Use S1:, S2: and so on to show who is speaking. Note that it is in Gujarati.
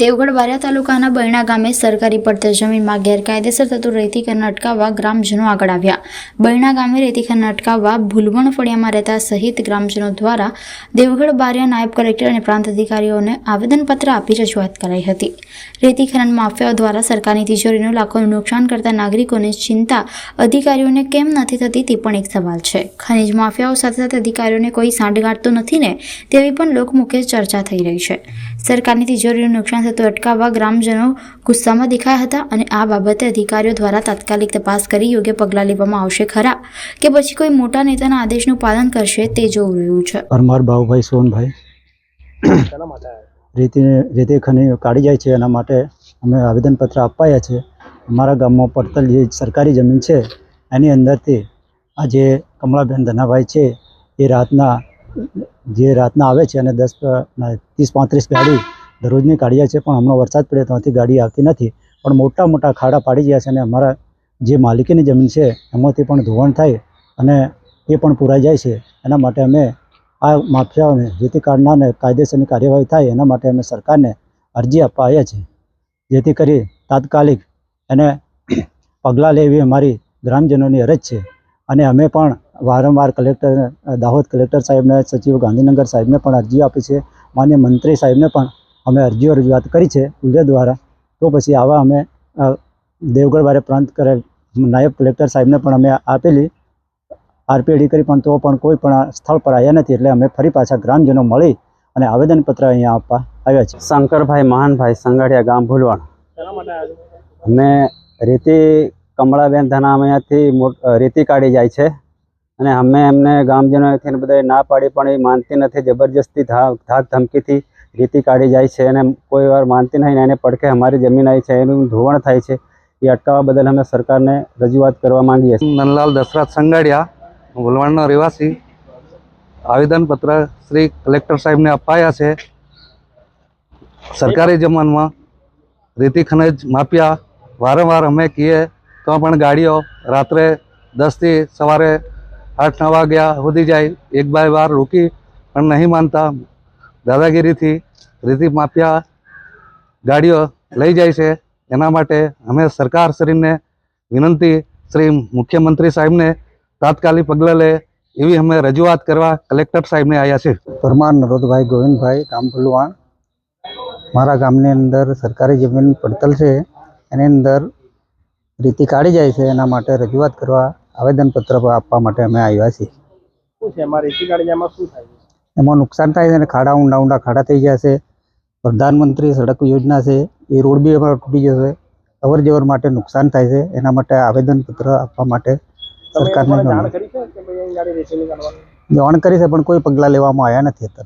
S1: દેવગઢ બારિયા તાલુકાના બૈણા ગામે સરકારી પડતર જમીનમાં ગેરકાયદેસર થતું રેતીકરણ અટકાવવા ગ્રામજનો આગળ આવ્યા. બૈણા ગામે રેતીકરણ અટકાવવા ભૂલવણ ફળિયામાં રહેતા સહિત ગ્રામજનો દ્વારા દેવગઢ બારિયા નાયબ કલેક્ટર અને પ્રાંત અધિકારીઓને આવેદનપત્ર આપી રજૂઆત કરાઈ હતી. રેતીકરણ માફિયાઓ દ્વારા સરકારની તિજોરીનું લાખોનું નુકસાન કરતા નાગરિકોને ચિંતા અધિકારીઓને કેમ નથી થતી તે પણ એક સવાલ છે. ખનિજ માફિયાઓ સાથે સાથે અધિકારીઓને કોઈ સાંઠગાંઠ તો નથી ને? તેવી પણ લોકમુખે ચર્ચા થઈ રહી છે. સરકારની તિજોરીનું નુકસાન થતું અટકાવવા ગ્રામજનો ગુસ્સામાં દેખાયા હતા અને આ બાબતે અધિકારીઓ દ્વારા તાત્કાલિક તપાસ કરી યોગ્ય પગલાં લેવામાં આવશે ખરા. કે પછી કોઈ મોટા નેતાના આદેશનું પાલન કરશે તે જોવું રહ્યું છે.
S2: પરમાર ભાવભાઈ સોનભાઈ. રેતી રેતી ખની કાઢી જાય છે એના માટે અમે આવેદનપત્ર અપાયા છે. અમારા ગામમાં પડતલ જે સરકારી જમીન છે એની અંદરથી આ જે કમળાબેન ધનાભાઈ છે એ રાતના જે રાતના આવે છે અને દસ ત્રીસ, પાંત્રીસ ગાડી દરરોજની કાઢી જાય છે, પણ હમણાં વરસાદ પડે ત્યાંથી ગાડી આવતી નથી. પણ મોટા મોટા ખાડા પાડી ગયા છે અને અમારા જે માલિકીની જમીન છે, એમાંથી પણ ધોવાણ થાય અને એ પણ પુરાઈ જાય છે. એના માટે અમે આ માફિયાઓને, જેથી કાઢનારને કાયદેસરની કાર્યવાહી થાય, એના માટે અમે સરકારને અરજી આપવા આવ્યા છીએ. જેથી કરી તાત્કાલિક એને પગલાં લેવી અમારી ગ્રામજનોની અરજ છે. અને અમે પણ વારંવાર કલેક્ટર, દાહોદ કલેક્ટર સાહેબને, સચિવ ગાંધીનગર સાહેબને પણ અરજીઓ આપી છે. માન્ય મંત્રી સાહેબને પણ અમે અરજીઓ રજૂઆત કરી છે વીડિયો દ્વારા. તો પછી આવા અમે દેવગઢ વારે પ્રાંત કરેલ નાયબ કલેક્ટર સાહેબને પણ અમે આપેલી આરપીડી કરી, પણ તો પણ કોઈ પણ સ્થળ પર આવ્યા નથી એટલે અમે ફરી પાછા ગ્રામજનો મળી અને આવેદનપત્ર અહીંયા આપવા આવ્યા છે
S3: શંકરભાઈ મહાનભાઈ સંગાડિયા ગામ ભૂલવાણ. અમે રેતી, કમળાબેન ધનામયાથી મોટ રેતી કાઢી જાય છે. અને અમે એમને ગામજનોથી ને બધાએ ના પાડી, પણ એ માનતી નથી. જબરજસ્તી ધાક ધાક ધમકીથી રીતિ કાઢી જાય છે અને કોઈ વાર માનતી નહીં એને પડખે અમારી જમીન આવી છે, એનું ધોવાણ થાય છે. એ અટકાવવા બદલ અમે સરકારને રજૂઆત કરવા માંગીએ છીએ.
S4: નંદલાલ દશરથ સંગાડિયા વલવાણનો રહેવાસી. આવેદનપત્ર શ્રી કલેક્ટર સાહેબને અપાયા છે. સરકારી જમાનમાં રેતી ખનજ માફિયા વારંવાર અમે કહીએ, તો પણ ગાડીઓ રાત્રે દસથી સવારે આઠ, નવ વાગ્યા સુધી જાય. એક બાય વાર રોકી પણ નહીં માનતા. દાદાગીરીથી રીતિ માફિયા ગાડીઓ લઈ જાય છે. એના માટે અમે સરકારશ્રીને વિનંતી, શ્રી મુખ્યમંત્રી સાહેબને તાત્કાલિક પગલાં લે એવી અમે રજૂઆત કરવા કલેક્ટર સાહેબને આવ્યા છે
S2: પરમાર નરોદભાઈ ગોવિંદભાઈ ગામ ભુલવાણ મારા ગામની અંદર સરકારી જમીન પડતલ છે. એની અંદર રીતિ કાઢી જાય છે. એના માટે રજૂઆત કરવા આવેદનપત્ર આપવા માટે અમે આવ્યા છીએ.
S5: શું છે એમાં રેતી કાઢી શું થાય છે?
S2: એમાં નુકસાન થાય છે અને ખાડા ઊંડા ઊંડા ખાડા થઈ ગયા છે. પ્રધાનમંત્રી સડક યોજના છે એ રોડ બી અમારો તૂટી જશે અવર જવર માટે નુકસાન થાય છે એના માટે આવેદનપત્ર આપવા માટે સરકારને
S5: જાણ
S2: કરી છે પણ કોઈ પગલાં લેવામાં આવ્યા નથી અત્યારે.